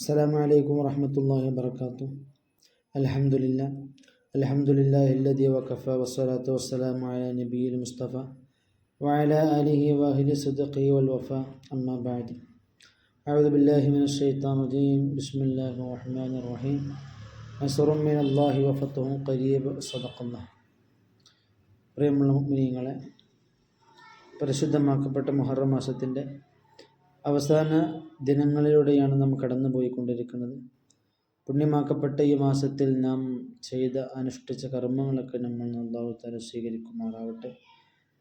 السلام عليكم ورحمة الله وبركاته الحمد لله الحمد لله الذي وكفى والصلاة والسلام على نبي المصطفى وعلى آله وأهل صدقه والوفاء أما بعد أعوذ بالله من الشيطان الرجيم بسم الله الرحمن الرحيم نصر من الله وفتح قريب صدق الله പ്രിയമുള്ള മുഗ്മിനീങ്ങളെ പരിശുദ്ധമാക്കപ്പെട്ട മുഹറം മാസത്തിൻ്റെ അവസാന ദിനങ്ങളിലൂടെയാണ് നാം കടന്നുപോയിക്കൊണ്ടിരിക്കുന്നത്. പുണ്യമാക്കപ്പെട്ട ഈ മാസത്തിൽ നാം ചെയ്ത അനുഷ്ഠിച്ച കർമ്മങ്ങളൊക്കെ നമ്മൾ അള്ളാഹു താല സ്വീകരിക്കുമാറാവട്ടെ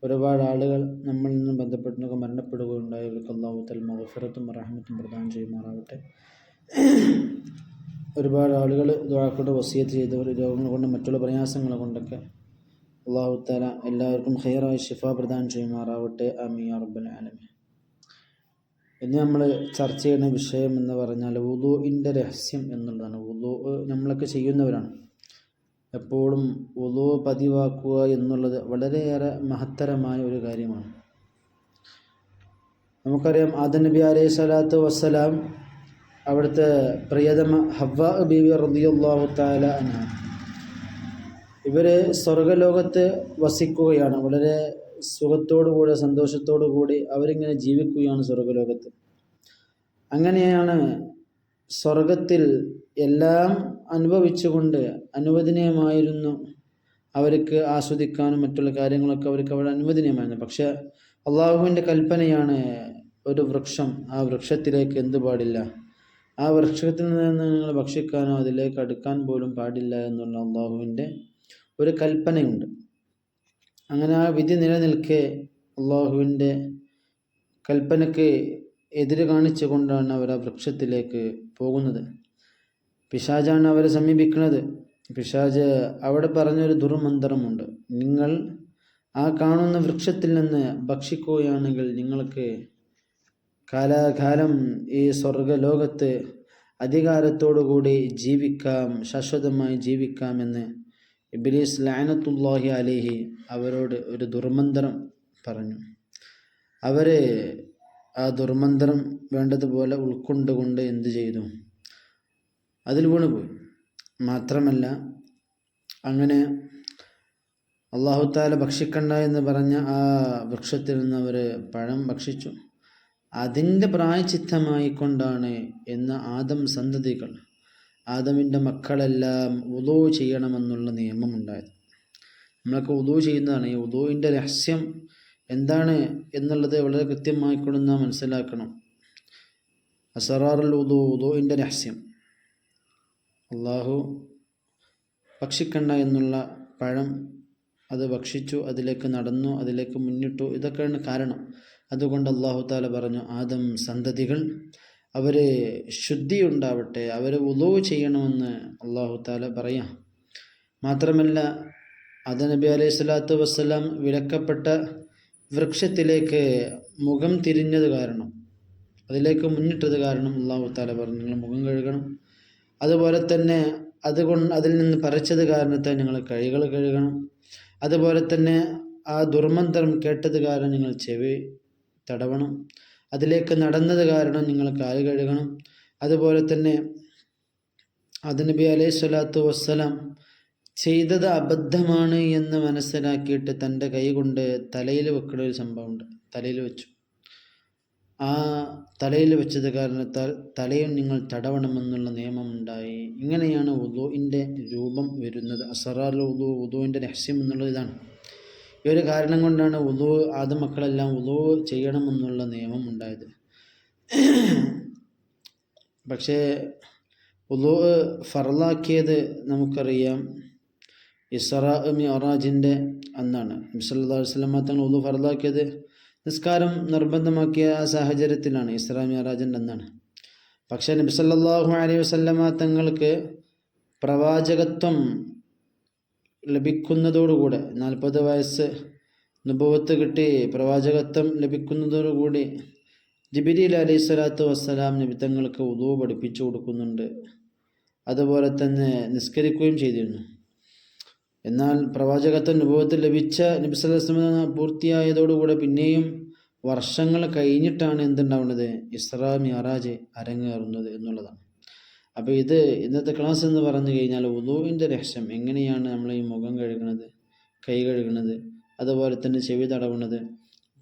ഒരുപാട് ആളുകൾ നമ്മളിൽ നിന്ന് ബന്ധപ്പെട്ടൊക്കെ മരണപ്പെടുകയുണ്ടായ അള്ളാഹു തല മഹഫിറത്തും റഹമത്തും പ്രദാനം ചെയ്യുമാറാവട്ടെ ഒരുപാട് ആളുകൾ ദ്വാക്കളുടെ വസിയത്ത് ചെയ്തവർ രോഗങ്ങൾ കൊണ്ട് മറ്റുള്ള പ്രയാസങ്ങൾ കൊണ്ടൊക്കെ അള്ളാഹു താല എല്ലാവർക്കും ഹെയറായി ഷിഫ പ്രദാനം ചെയ്യുമാറാവട്ടെ അമിയ റബ്ബൽ ആലമി ഇന്ന് നമ്മൾ ചർച്ച ചെയ്യുന്ന വിഷയം എന്ന് പറഞ്ഞാൽ ഉദുവിന്റെ രഹസ്യം എന്നുള്ളതാണ്. ഉദു നമ്മളൊക്കെ ചെയ്യുന്നവരാണ്. എപ്പോഴും ഉദു പതിവാക്കുക എന്നുള്ളത് വളരെയേറെ മഹത്തരമായ ഒരു കാര്യമാണ്. നമുക്കറിയാം ആദനബി അലൈഹി സ്വലാത്തു വസ്സലാം അവിടുത്തെ പ്രിയതമ ഹവ്വ ബീവി റളിയല്ലാഹു തആല അൻഹ. ഇവർ സ്വർഗലോകത്ത് വസിക്കുകയാണ്. വളരെ സുഖത്തോടു കൂടി സന്തോഷത്തോടു കൂടി അവരിങ്ങനെ ജീവിക്കുകയാണ് സ്വർഗലോകത്ത് അങ്ങനെയാണ് സ്വർഗത്തിൽ എല്ലാം അനുഭവിച്ചുകൊണ്ട് അനുവദനീയമായിരുന്നു അവർക്ക് ആസ്വദിക്കാനും മറ്റുള്ള കാര്യങ്ങളൊക്കെ അവർക്ക് അവിടെ അനുവദനീയമായിരുന്നു. പക്ഷെ അള്ളാഹുവിന്റെ കൽപ്പനയാണ് ഒരു വൃക്ഷം ആ വൃക്ഷത്തിലേക്ക് എന്ത് പാടില്ല? ആ വൃക്ഷത്തിൽ നിന്ന് നിങ്ങൾ ഭക്ഷിക്കാനോ അതിലേക്ക് അടുക്കാൻ പോലും പാടില്ല എന്നുള്ള അള്ളാഹുവിന്റെ ഒരു കൽപ്പനയുണ്ട്. അങ്ങനെ ആ വിധി നിലനിൽക്കെ അള്ളാഹുവിന്റെ കൽപ്പനയ്ക്ക് എതിര് കാണിച്ചു കൊണ്ടാണ് അവർ ആ വൃക്ഷത്തിലേക്ക് പോകുന്നത്. പിശാജാണ് അവരെ സമീപിക്കുന്നത്. പിശാജ് അവിടെ പറഞ്ഞൊരു ദുർമന്ത്രമുണ്ട്. നിങ്ങൾ ആ കാണുന്ന വൃക്ഷത്തിൽ നിന്ന് ഭക്ഷിക്കുകയാണെങ്കിൽ നിങ്ങൾക്ക് കാലാകാലം ഈ സ്വർഗലോകത്ത് അധികാരത്തോടുകൂടി ജീവിക്കാം ശാശ്വതമായി ജീവിക്കാമെന്ന് ഇബ്ലീസ് ലാനത്തുല്ലാഹി അലിഹി അവരോട് ഒരു ദുർമന്ത്രം പറഞ്ഞു. അവർ ആ ദുർമന്ത്രം വേണ്ടതുപോലെ ഉൾക്കൊണ്ടുകൊണ്ട് എന്ത് ചെയ്തു? അതിൽ വീണുപോയി. മാത്രമല്ല അങ്ങനെ അള്ളാഹുത്താല ഭക്ഷിക്കണ്ട എന്ന് പറഞ്ഞ ആ വൃക്ഷത്തിൽ നിന്ന് അവർ പഴം ഭക്ഷിച്ചു. അതിന്റെ പ്രായച്ചിത്തമായിക്കൊണ്ടാണ് എന്ന ആദം സന്തതികൾ ആദമിന്റെ മക്കളെല്ലാം ഉദോ ചെയ്യണമെന്നുള്ള നിയമമുണ്ടായത് നമ്മളൊക്കെ ഉദോ ചെയ്യുന്നതാണ്. ഈ ഉദോവിന്റെ രഹസ്യം എന്താണ് എന്നുള്ളത് വളരെ കൃത്യമായിക്കൊണ്ട് നാം മനസ്സിലാക്കണം. അസറാറുൽ ഉദോ ഉദോവിന്റെ രഹസ്യം. അള്ളാഹു ഭക്ഷിക്കണ്ട എന്നുള്ള പഴം അത് ഭക്ഷിച്ചു അതിലേക്ക് നടന്നു അതിലേക്ക് മുന്നിട്ടു. ഇതൊക്കെയാണ് കാരണം. അതുകൊണ്ട് അള്ളാഹു താല പറഞ്ഞു ആദം സന്തതികൾ അവർ ശുദ്ധിയുണ്ടാവട്ടെ അവർ ഉദവ് ചെയ്യണമെന്ന് അള്ളാഹു താല പറയാം. മാത്രമല്ല അത് നബി അലൈഹി സ്വലാത്തു വസ്സലാം വിലക്കപ്പെട്ട വൃക്ഷത്തിലേക്ക് മുഖം തിരിഞ്ഞത് കാരണം അതിലേക്ക് മുന്നിട്ടത് കാരണം അള്ളാഹു താല പറഞ്ഞു നിങ്ങൾ മുഖം കഴുകണം. അതുപോലെ തന്നെ അതുകൊണ്ട് അതിൽ നിന്ന് പറിച്ചത് കാരണത്താൽ നിങ്ങൾ കഴികൾ കഴുകണം. അതുപോലെ തന്നെ ആ ദുർമന്ത്രം കേട്ടത് കാരണം നിങ്ങൾ ചെവി തടവണം. അതിലേക്ക് നടന്നത് കാരണം നിങ്ങൾ കാൽ കഴുകണം. അതുപോലെ തന്നെ അതിനബി അലൈഹി സ്വലാത്തു വസ്സലാം ചെയ്തത് അബദ്ധമാണ് എന്ന് മനസ്സിലാക്കിയിട്ട് തന്റെ കൈ കൊണ്ട് തലയിൽ വെക്കുന്ന ഒരു സംഭവമുണ്ട്. തലയിൽ വെച്ചു. ആ തലയിൽ വെച്ചത് കാരണത്താൽ തലയും നിങ്ങൾ തടവണമെന്നുള്ള നിയമമുണ്ടായി. ഇങ്ങനെയാണ് ഉദുവിന്റെ രൂപം വരുന്നത്. അസറാൽ ഉദു ഉദുവിന്റെ രഹസ്യം എന്നുള്ളത് ഇതാണ്. ഈ ഒരു കാരണം കൊണ്ടാണ് ഉദു ആദ്യ മക്കളെല്ലാം ഉദു ചെയ്യണമെന്നുള്ള നിയമം ഉണ്ടായത്. പക്ഷേ ഉദു ഫറലാക്കിയത് നമുക്കറിയാം. ഇസ്രാ മിറാജിന്റെ അന്നാണ്. മിസ്ലാസ്ലമ തങ്ങൾ ഉദു ഫറലാക്കിയത് നിസ്കാരം നിർബന്ധമാക്കിയ ആ സാഹചര്യത്തിലാണ് ഇസ്രാ മിറാജിന്റെ അന്നാണ്. പക്ഷേ നബി സല്ലല്ലാഹു അലൈഹി വസല്ലമ തങ്ങൾക്ക് പ്രവാചകത്വം ലഭിക്കുന്നതോടുകൂടെ നാൽപ്പത് വയസ്സ് നുപവത്ത് കിട്ടി പ്രവാചകത്വം ലഭിക്കുന്നതോടുകൂടി ജിബിരിൽ അലൈഹി സ്വലാത്തു വസ്സലാം നിമിത്തങ്ങൾക്ക് ഉദവ് പഠിപ്പിച്ചു കൊടുക്കുന്നുണ്ട്. അതുപോലെ തന്നെ നിസ്കരിക്കുകയും ചെയ്തിരുന്നു. എന്നാൽ പ്രവാചകത്വം നുപവത്ത് ലഭിച്ച നബി സ്വലാസ്ലമ പൂർത്തിയായതോടുകൂടെ പിന്നെയും വർഷങ്ങൾ കഴിഞ്ഞിട്ടാണ് എന്തുണ്ടാവുന്നത്? ഇസ്രാ മിയറാജ് അരങ്ങേറുന്നത് എന്നുള്ളതാണ്. അപ്പോൾ ഇത് ഇന്നത്തെ ക്ലാസ് എന്ന് പറഞ്ഞു കഴിഞ്ഞാൽ ഉദുവിന്റെ രഹസ്യം. എങ്ങനെയാണ് നമ്മൾ ഈ മുഖം കഴുകുന്നത് കൈ കഴുകുന്നത് അതുപോലെ തന്നെ ചെവി തടവുന്നത്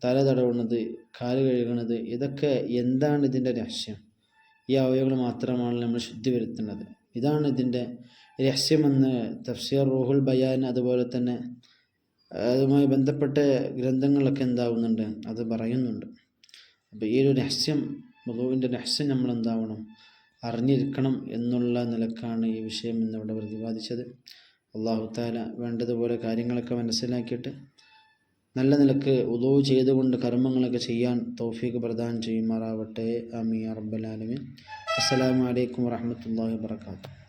തല തടവുന്നത് കാൽ കഴുകുന്നത് ഇതൊക്കെ എന്താണ് ഇതിന്റെ രഹസ്യം? ഈ അവയവങ്ങൾ മാത്രമാണ് നമ്മൾ ശുദ്ധി വരുത്തുന്നത്. ഇതാണ് ഇതിന്റെ രഹസ്യമെന്ന് തഫ്സീർ റൂഹുൽ ബയാൻ അതുപോലെ തന്നെ അതുമായി ബന്ധപ്പെട്ട ഗ്രന്ഥങ്ങളൊക്കെ എന്താവുന്നുണ്ട് അത് പറയുന്നുണ്ട്. അപ്പോൾ ഈ ഒരു രഹസ്യം മുഖുവിന്റെ രഹസ്യം നമ്മൾ എന്താവണം? അറിഞ്ഞിരിക്കണം എന്നുള്ള നിലക്കാണ് ഈ വിഷയം ഇന്നിവിടെ പ്രതിപാദിച്ചത്. അള്ളാഹു താല വേണ്ടതുപോലെ കാര്യങ്ങളൊക്കെ മനസ്സിലാക്കിയിട്ട് നല്ല നിലയ്ക്ക് ഉദോ ചെയ്തുകൊണ്ട് കർമ്മങ്ങളൊക്കെ ചെയ്യാൻ തോഫീക്ക് പ്രദാനം ചെയ്യുമാറാവട്ടെ. അമീ അറബലാലമി അസ്സലാമു അലൈക്കും വറഹ്മത്തുള്ളാഹി വബറകാതുഹു.